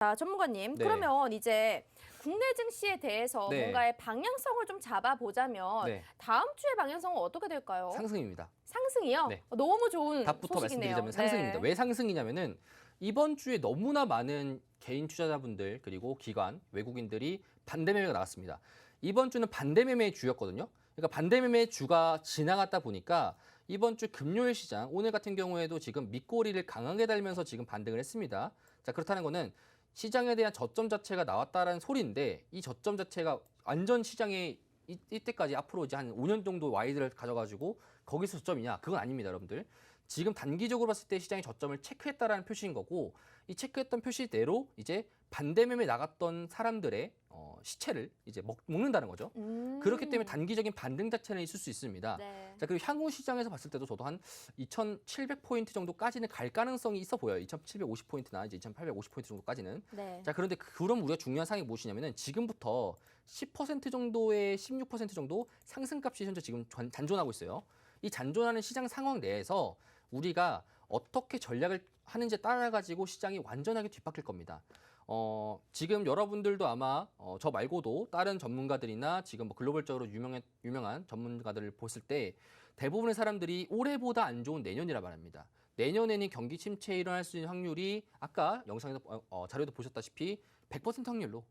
자, 전문가님, 네. 그러면 이제 국내 증시에 대해서 네. 뭔가의 방향성을 좀 잡아보자면 네. 다음 주의 방향성은 어떻게 될까요? 상승입니다. 상승이요? 네. 어, 너무 좋은 답부터 소식이네요. 말씀드리자면 상승입니다. 네. 왜 상승이냐면은 이번 주에 너무나 많은 개인 투자자분들 그리고 기관, 외국인들이 반대 매매가 나왔습니다. 이번 주는 반대 매매의 주였거든요. 그러니까 반대 매매의 주가 지나갔다 보니까 이번 주 금요일 시장 오늘 같은 경우에도 지금 밑꼬리를 강하게 달면서 지금 반등을 했습니다. 자 그렇다는 거는 시장에 대한 저점 자체가 나왔다라는 소리인데 이 저점 자체가 완전 시장에 이, 이때까지 앞으로 이제 한 5년 정도 와이드를 가져가지고 거기서 저점이냐? 그건 아닙니다, 여러분들. 지금 단기적으로 봤을 때 시장의 저점을 체크했다라는 표시인 거고 이 체크했던 표시대로 이제 반대 매매 나갔던 사람들의 어, 시체를 이제 먹, 먹는다는 거죠. 음. 그렇기 때문에 단기적인 반등 자체는 있을 수 있습니다. 네. 자 그리고 향후 시장에서 봤을 때도 저도 한 2,700포인트 정도까지는 갈 가능성이 있어 보여요. 2,750포인트나 이제 2,850포인트 정도까지는. 네. 자 그런데 그런 우리가 중요한 사항이 무엇이냐면은 지금부터 10% 정도의 16% 정도 상승값이 현재 지금 잔- 잔존하고 있어요. 이 잔존하는 시장 상황 내에서 우리가 어떻게 전략을 하는지에 따라 가지고 시장이 완전하게 뒤바뀔 겁니다. 어, 지금 여러분들도 아마 어, 저 말고도 다른 전문가들이나 지금 뭐 글로벌적으로 유명한, 유명한 전문가들을 보실 때 대부분의 사람들이 올해보다 안 좋은 내년이라 말합니다. 내년에는 경기 침체 일어날 수 있는 확률이 아까 영상에서 어, 어, 자료도 보셨다시피 100% 확률로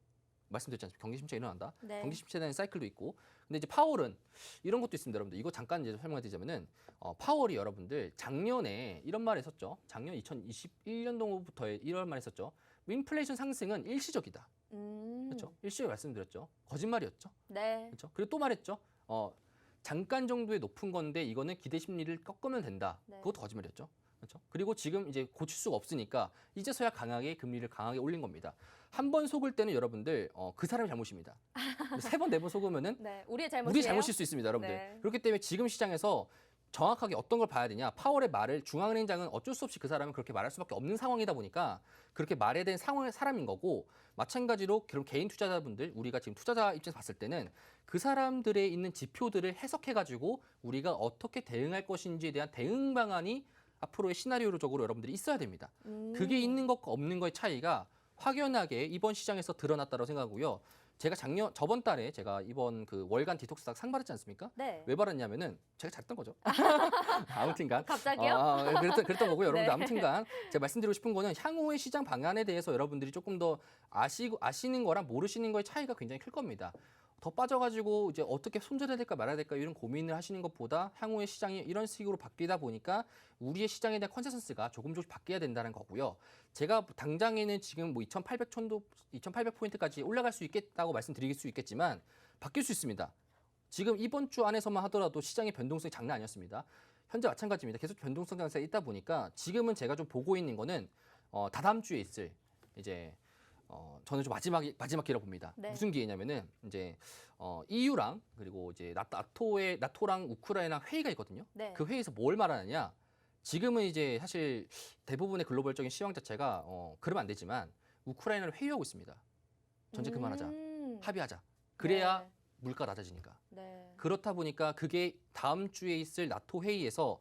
말씀드렸지 않습니까? 경기 침체 일어난다. 네. 경기 대한 사이클도 있고. 근데 이제 파월은 이런 것도 있습니다, 여러분들. 이거 잠깐 이제 설명해 드리자면은 어, 파월이 여러분들 작년에 이런 말을 했었죠. 작년 2021년도부터 이런 말 했었죠. 인플레이션 상승은 일시적이다. 음. 그렇죠? 일시적이 말씀드렸죠. 거짓말이었죠. 네. 그렇죠? 그리고 또 말했죠. 어, 잠깐 정도의 높은 건데 이거는 기대 심리를 꺾으면 된다. 네. 그것도 거짓말이었죠. 그렇죠? 그리고 지금 이제 고칠 수가 없으니까 이제서야 강하게 금리를 강하게 올린 겁니다. 한 번 속을 때는 여러분들 어, 그 사람이 잘못입니다. 세 번 네 번 속으면은 네. 우리의 잘못이에요. 우리 잘못일 수 있습니다, 여러분들. 네. 그렇기 때문에 지금 시장에서 정확하게 어떤 걸 봐야 되냐. 파월의 말을 중앙은행장은 어쩔 수 없이 그 사람은 그렇게 말할 수밖에 없는 상황이다 보니까 그렇게 말해야 되는 상황의 사람인 거고 마찬가지로 그런 개인 투자자분들 우리가 지금 투자자 입장에서 봤을 때는 그 사람들의 있는 지표들을 해석해 가지고 우리가 어떻게 대응할 것인지에 대한 대응 방안이 앞으로의 시나리오적으로 여러분들이 있어야 됩니다. 음. 그게 있는 것과 없는 거의 차이가 확연하게 이번 시장에서 드러났다고 생각하고요. 제가 작년 저번 달에 제가 이번 그 월간 디톡스닥 상 받았지 않습니까? 네. 왜 받았냐면은 제가 잘했던 거죠. 아무튼간 갑자기요? 아, 아, 그랬던, 그랬던 거고요. 여러분들 네. 아무튼간 제가 말씀드리고 싶은 거는 향후의 시장 방안에 대해서 여러분들이 조금 더 아시고 아시는 거랑 모르시는 거의 차이가 굉장히 클 겁니다. 더 빠져가지고 이제 어떻게 손절해야 될까 말아야 될까 이런 고민을 하시는 것보다 향후의 시장이 이런 식으로 바뀌다 보니까 우리의 시장에 대한 컨센서스가 조금 조금씩 바뀌어야 된다는 거고요. 제가 당장에는 지금 뭐 2,800 천도 2,800 포인트까지 올라갈 수 있겠다고 말씀드릴 수 있겠지만 바뀔 수 있습니다. 지금 이번 주 안에서만 하더라도 시장의 변동성이 장난 아니었습니다. 현재 마찬가지입니다. 계속 변동성 장세가 있다 보니까 지금은 제가 좀 보고 있는 거는 어, 다다음 주에 있을 이제 어, 저는 좀 마지막 마지막 기회라 봅니다. 네. 무슨 기회냐면은 이제 어, EU랑 그리고 이제 나- 나토의 나토랑 우크라이나 회의가 있거든요. 네. 그 회의에서 뭘 말하느냐? 지금은 이제 사실 대부분의 글로벌적인 시황 자체가 어, 그러면 안 되지만 우크라이나를 회유하고 있습니다. 전쟁 그만하자. 음. 합의하자. 그래야 네. 물가 낮아지니까. 네. 그렇다 보니까 그게 다음 주에 있을 나토 회의에서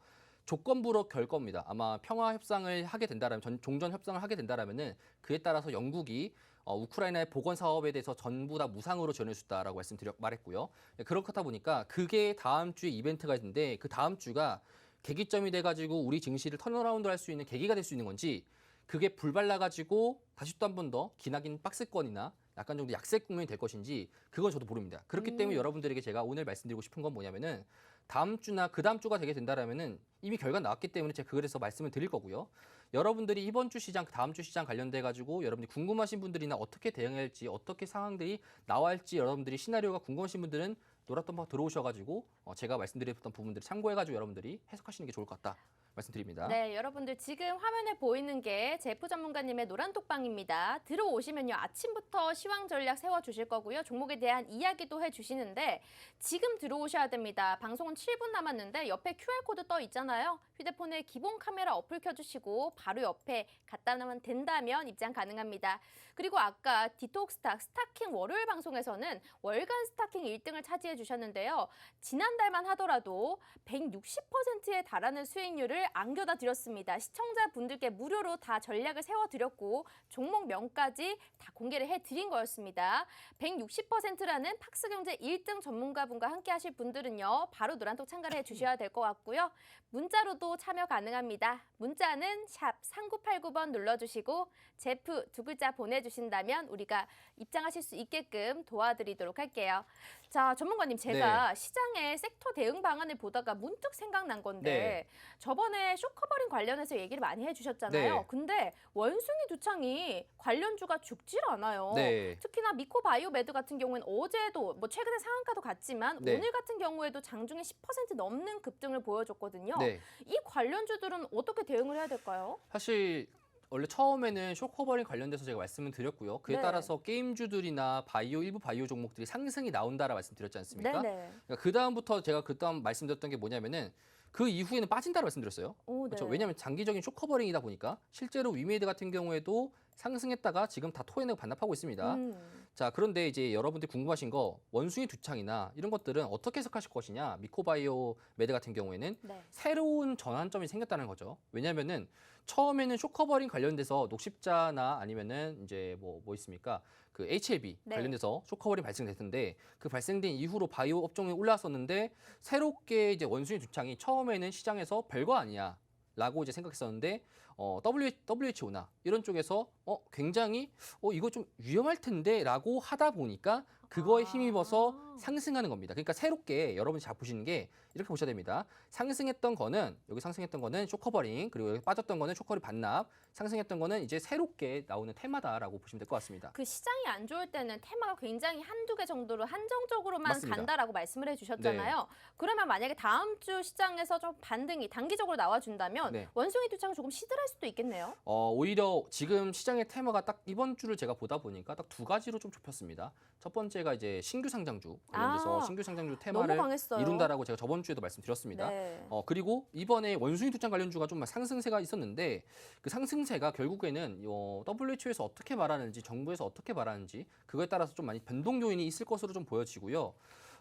조건부로 결 겁니다. 아마 평화 협상을 하게 된다라면 전, 종전 협상을 하게 된다라면은 그에 따라서 영국이 어, 우크라이나의 보건 사업에 대해서 전부 다 무상으로 지원해 주다라고 말씀드려 말했고요. 네, 그렇다 보니까 그게 다음 주에 이벤트가 있는데 그 다음 주가 계기점이 돼 가지고 우리 증시를 턴어라운드 할 수 있는 계기가 될 수 있는 건지 그게 불발라 가지고 다시 또 한 번 더 기나긴 박스권이나 약간 정도 약세 국면이 될 것인지 그건 저도 모릅니다. 그렇기 때문에 음. 여러분들에게 제가 오늘 말씀드리고 싶은 건 뭐냐면은 다음 주나 그 다음 주가 되게 된다라면은 이미 결과 나왔기 때문에 제가 그래서 말씀을 드릴 거고요. 여러분들이 이번 주 시장, 그 다음 주 시장 관련돼 가지고 여러분들이 궁금하신 분들이나 어떻게 대응해야 할지, 어떻게 상황들이 나와 할지 여러분들이 시나리오가 궁금하신 분들은 놀았던 번 들어오셔 가지고 어, 제가 말씀드렸던 부분들을 참고해 가지고 여러분들이 해석하시는 게 좋을 것 같다 말씀드립니다. 네, 여러분들 지금 화면에 보이는 게 제프 전문가님의 노란 톡방입니다. 들어오시면요. 아침부터 시황 전략 세워 주실 거고요. 종목에 대한 이야기도 해 주시는데 지금 들어오셔야 됩니다. 방송은 7분 남았는데 옆에 QR코드 떠 있잖아요. 휴대폰에 기본 카메라 어플 켜 주시고 바로 옆에 갖다 놓으면 된다면 입장 가능합니다. 그리고 아까 디톡스탁 스타킹 월요일 방송에서는 월간 스타킹 1등을 차지해 주셨는데요. 지난달만 하더라도 160%에 달하는 수익률을 안겨다 드렸습니다. 시청자분들께 무료로 다 전략을 세워드렸고 종목명까지 다 공개를 해드린 거였습니다. 160%라는 팍스경제 1등 전문가분과 함께 하실 분들은요. 바로 노란톡 참가를 해주셔야 될 것 같고요. 문자로도 참여 가능합니다. 문자는 샵 3989번 눌러주시고 제프 두 글자 보내주신다면 우리가 입장하실 수 있게끔 도와드리도록 할게요. 자, 전문가님 제가 시장의 섹터 대응 방안을 보다가 문득 생각난 건데 네. 저번 에 쇼커버링 관련해서 얘기를 많이 해주셨잖아요. 네. 근데 원숭이 두창이 관련주가 죽질 않아요. 네. 특히나 미코바이오메드 같은 경우는 어제도 뭐 최근에 상한가도 갔지만 네. 오늘 같은 경우에도 장중에 10% 넘는 급등을 보여줬거든요. 네. 이 관련주들은 어떻게 대응을 해야 될까요? 사실 원래 처음에는 쇼커버링 관련돼서 제가 말씀을 드렸고요. 그에 네. 따라서 게임주들이나 바이오 일부 바이오 종목들이 상승이 나온다라 말씀드렸지 않습니까? 네 네. 그러니까 그 다음부터 제가 그 다음 말씀드렸던 게 뭐냐면은 그 이후에는 빠진다라 말씀드렸어요. 오, 네. 그렇죠. 왜냐하면 장기적인 쇼커버링이다 보니까 실제로 위메이드 같은 경우에도 상승했다가 지금 다 토해내고 반납하고 있습니다. 음, 자 그런데 이제 여러분들이 궁금하신 거 원숭이 두창이나 이런 것들은 어떻게 해석하실 것이냐 미코바이오 메드 같은 경우에는 네. 새로운 전환점이 생겼다는 거죠. 왜냐하면은 처음에는 쇼커버링 관련돼서 녹십자나 아니면은 이제 뭐뭐 있습니까? 그 HLB 네. 관련돼서 쇼커버링 발생됐는데 그 발생된 이후로 바이오 업종에 올라왔었는데 새롭게 이제 원숭이 두창이 처음에는 시장에서 별거 아니야. 라고 이제 생각했었는데 어, WHO나 이런 쪽에서 어, 굉장히 어, 이거 좀 위험할 텐데 라고 하다 보니까 그거에 아. 힘입어서 상승하는 겁니다. 그러니까 새롭게 여러분이 잘 보시는 게 이렇게 보셔야 됩니다. 상승했던 거는 여기 상승했던 거는 쇼커버링 그리고 여기 빠졌던 거는 쇼커리 반납 상승했던 거는 이제 새롭게 나오는 테마다라고 보시면 될 것 같습니다. 그 시장이 안 좋을 때는 테마가 굉장히 한두 개 정도로 한정적으로만 맞습니다. 네. 간다라고 말씀을 해주셨잖아요. 그러면 만약에 다음 주 시장에서 좀 반등이 단기적으로 나와준다면 네. 원숭이 두창 조금 시들할 수도 있겠네요. 어, 오히려 지금 시장의 테마가 딱 이번 주를 제가 보다 보니까 딱 두 가지로 좀 좁혔습니다. 첫 번째 가 이제 신규 상장주 관련돼서 아, 신규 상장주 테마를. 이룬다라고 제가 저번 주에도 말씀드렸습니다. 네. 어 그리고 이번에 원숭이 두창 관련주가 좀 상승세가 있었는데 그 상승세가 결국에는 어, WHO에서 어떻게 말하는지 정부에서 어떻게 말하는지 그거에 따라서 좀 많이 변동 요인이 있을 것으로 좀 보여지고요.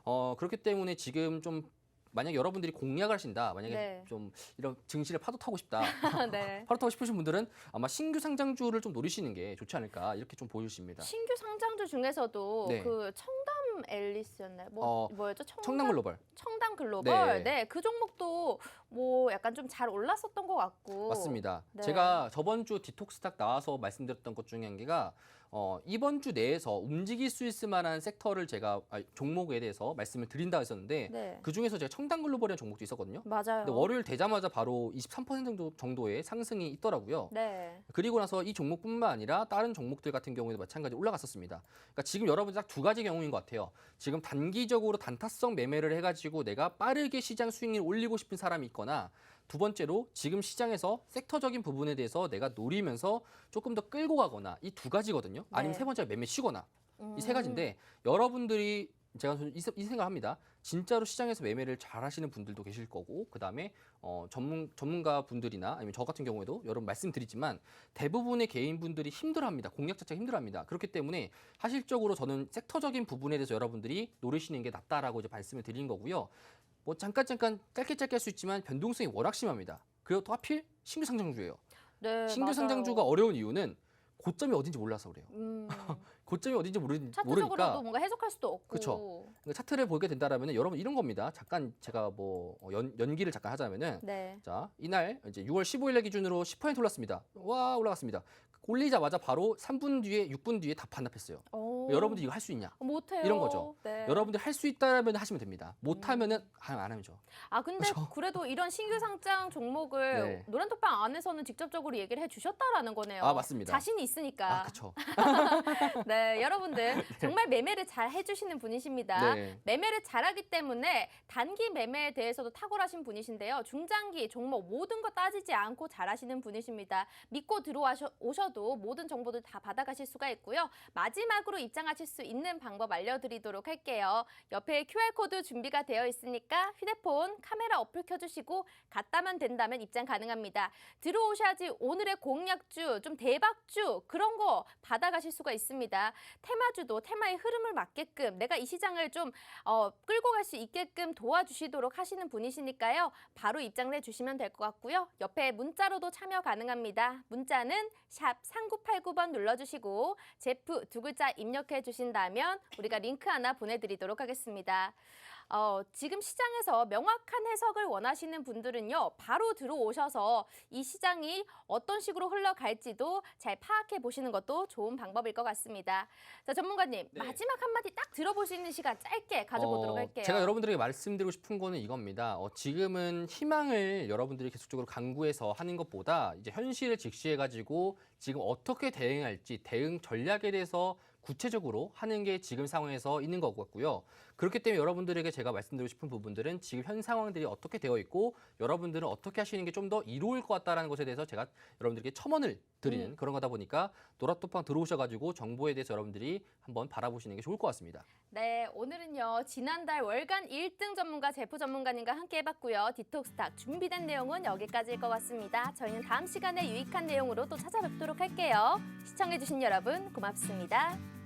어 그렇기 때문에 지금 좀 만약 여러분들이 공략을 하신다, 만약에 네. 좀 이런 증시를 파도 타고 싶다, 네. 파도 타고 싶으신 분들은 아마 신규 상장주를 좀 노리시는 게 좋지 않을까 이렇게 좀 보여주십니다. 신규 상장주 중에서도 네. 그 청담 앨리스였나요? 뭐 어, 뭐였죠? 청담, 청담 글로벌 청담 글로벌. 네. 네. 그 종목도 뭐 약간 좀 잘 올랐었던 것 같고. 맞습니다. 네. 제가 저번 주 디톡스 탁 나와서 말씀드렸던 것 중에 한 개가 어, 이번 주 내에서 움직일 수 있을 만한 섹터를 제가 아, 종목에 대해서 말씀을 드린다 했었는데 네. 그 중에서 제가 청담 글로벌이라는 종목도 있었거든요. 맞아요. 근데 월요일 되자마자 바로 23% 정도 정도의 상승이 있더라고요. 네. 그리고 나서 이 종목뿐만 아니라 다른 종목들 같은 경우에도 마찬가지 올라갔었습니다. 그러니까 지금 여러분 딱 두 가지 경우인 것 같아요. 지금 단기적으로 단타성 매매를 해가지고 내가 빠르게 시장 수익률을 올리고 싶은 사람이 있거나 두 번째로 지금 시장에서 섹터적인 부분에 대해서 내가 노리면서 조금 더 끌고 가거나 이 두 가지거든요. 아니면 네. 세 번째가 매매 쉬거나 이세 음. 가지인데 여러분들이 제가 이, 생각합니다. 진짜로 시장에서 매매를 잘 하시는 분들도 계실 거고 그다음에 어, 전문 전문가 분들이나 아니면 저 같은 경우에도 여러분 말씀드리지만 대부분의 개인분들이 힘들어합니다. 공략 자체가 힘들어합니다. 그렇기 때문에 사실적으로 저는 섹터적인 부분에 대해서 여러분들이 노리시는 게 낫다라고 이제 말씀을 드리는 거고요. 뭐 잠깐 잠깐 짧게 짧게 할 수 있지만 변동성이 워낙 심합니다. 그리고 또 하필 신규 상장주예요. 네, 신규 맞아요. 상장주가 어려운 이유는 고점이 어딘지 몰라서 그래요. 음, 고점이 어딘지 모르, 차트적으로도 모르니까 뭔가 해석할 수도 없고. 그러니까 차트를 보게 된다라면 여러분 이런 겁니다. 잠깐 제가 뭐 어, 연, 연기를 잠깐 하자면은 네. 자 이날 이제 6월 15일날 기준으로 10% 올랐습니다. 와 올라갔습니다. 올리자마자 바로 3분 뒤에 6분 뒤에 다 반납했어요. 오. 여러분들 이거 할 수 있냐? 못해요. 이런 거죠. 네. 여러분들 할 수 있다면 하시면 됩니다. 못하면은 안, 안 하면죠. 아 근데 그쵸. 그래도 이런 신규 상장 종목을 네. 노란톡방 안에서는 직접적으로 얘기를 해주셨다라는 거네요. 아, 맞습니다. 자신이 있으니까. 아 그쵸. 네, 여러분들 정말 매매를 잘 해주시는 분이십니다. 네. 매매를 잘하기 때문에 단기 매매에 대해서도 탁월하신 분이신데요. 중장기 종목 모든 거 따지지 않고 잘하시는 분이십니다. 믿고 들어오셔도 모든 정보들 다 받아가실 수가 있고요. 마지막으로 입장 입장하실 수 있는 방법 알려드리도록 할게요. 옆에 QR코드 준비가 되어 있으니까 휴대폰 카메라 어플 켜주시고 갔다만 된다면 입장 가능합니다. 들어오셔야지 오늘의 공약주, 좀 대박주 그런 거 받아가실 수가 있습니다. 테마주도 테마의 흐름을 맞게끔 내가 이 시장을 좀 어, 끌고 갈 수 있게끔 도와주시도록 하시는 분이시니까요. 바로 입장을 해주시면 될 것 같고요. 옆에 문자로도 참여 가능합니다. 문자는 샵 3989번 눌러주시고 제프 두 글자 입력 해 주신다면 우리가 링크 하나 보내드리도록 하겠습니다. 어, 지금 시장에서 명확한 해석을 원하시는 분들은요, 바로 들어오셔서 이 시장이 어떤 식으로 흘러갈지도 잘 파악해 보시는 것도 좋은 방법일 것 같습니다. 자, 전문가님, 네. 마지막 한마디 딱 들어볼 수 있는 시간 짧게 가져보도록 어, 할게요. 제가 여러분들에게 말씀드리고 싶은 거는 이겁니다. 어, 지금은 희망을 여러분들이 계속적으로 강구해서 하는 것보다 이제 현실을 직시해가지고 지금 어떻게 대응할지 대응 전략에 대해서 구체적으로 하는 게 지금 상황에서 있는 것 같고요. 그렇기 때문에 여러분들에게 제가 말씀드리고 싶은 부분들은 지금 현 상황들이 어떻게 되어 있고 여러분들은 어떻게 하시는 게 좀 더 이로울 것 같다라는 것에 대해서 제가 여러분들에게 첨언을 드리는 음. 그런 거다 보니까 노라토팡 들어오셔가지고 정보에 대해서 여러분들이 한번 바라보시는 게 좋을 것 같습니다. 네, 오늘은요, 지난달 월간 1등 전문가 제프 전문가님과 함께 해봤고요. 디톡스탁 준비된 내용은 여기까지일 것 같습니다. 저희는 다음 시간에 유익한 내용으로 또 찾아뵙도록 할게요. 시청해주신 여러분, 고맙습니다.